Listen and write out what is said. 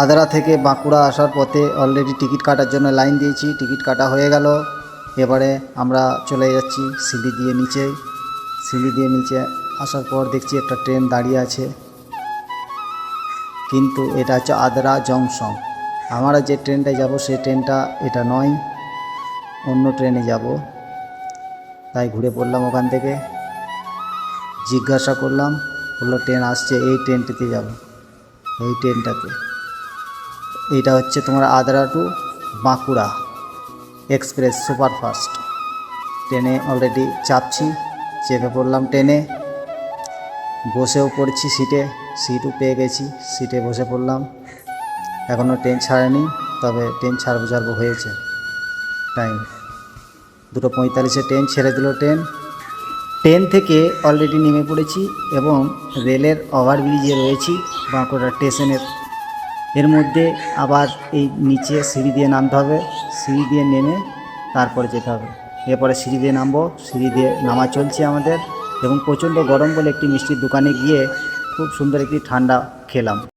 আদ্রা থেকে বাঁকুড়া আসার পথে অলরেডি টিকিট কাটার জন্য লাইন দিয়েছি। টিকিট কাটা হয়ে গেল। এবারে আমরা চলে যাচ্ছি সিঁড়ি দিয়ে নিচে। সিঁড়ি দিয়ে নিচে আসার পর দেখছি একটা ট্রেন দাঁড়িয়ে আছে। কিন্তু এটা হচ্ছে আদ্রা জংশন আমরা যে ট্রেনটায় যাব, সেই ট্রেনটা এটা নয়। অন্য ট্রেনে যাব। তাই ঘুরে পড়লাম ওখান থেকে। জিজ্ঞাসা করলাম, বলল ট্রেন আসছে, এই ট্রেনটিতে যাব। এই ট্রেনটাতে এইটা হচ্ছে তোমার Adra to Bankura express superfast. ট্রেনে অলরেডি চাপছি, চেপে পড়লাম ট্রেনে। বসেও পড়ছি সিটে, সিটও পেয়ে গেছি, সিটে বসে পড়লাম। এখনও ট্রেন ছাড়েনি, তবে ট্রেন ছাড়বো ছাড়বো হয়েছে। টাইম দুটো পঁয়তাল্লিশে ট্রেন ছেড়ে দিল ট্রেন। ট্রেন থেকে অলরেডি নেমে পড়েছি এবং রেলের ওভারব্রিজে রয়েছি বাঁকুড়া স্টেশনের এর মধ্যে আবার এই নিচে সিঁড়ি দিয়ে নামতে হবে। সিঁড়ি দিয়ে নেমে তারপরে যেতে হবে। এরপরে সিঁড়ি দিয়ে নামবো। সিঁড়ি দিয়ে নামা চলছে আমাদের এবং প্রচণ্ড গরম বলে একটি মিষ্টির দোকানে গিয়ে খুব সুন্দর একটি ঠান্ডা খেলাম।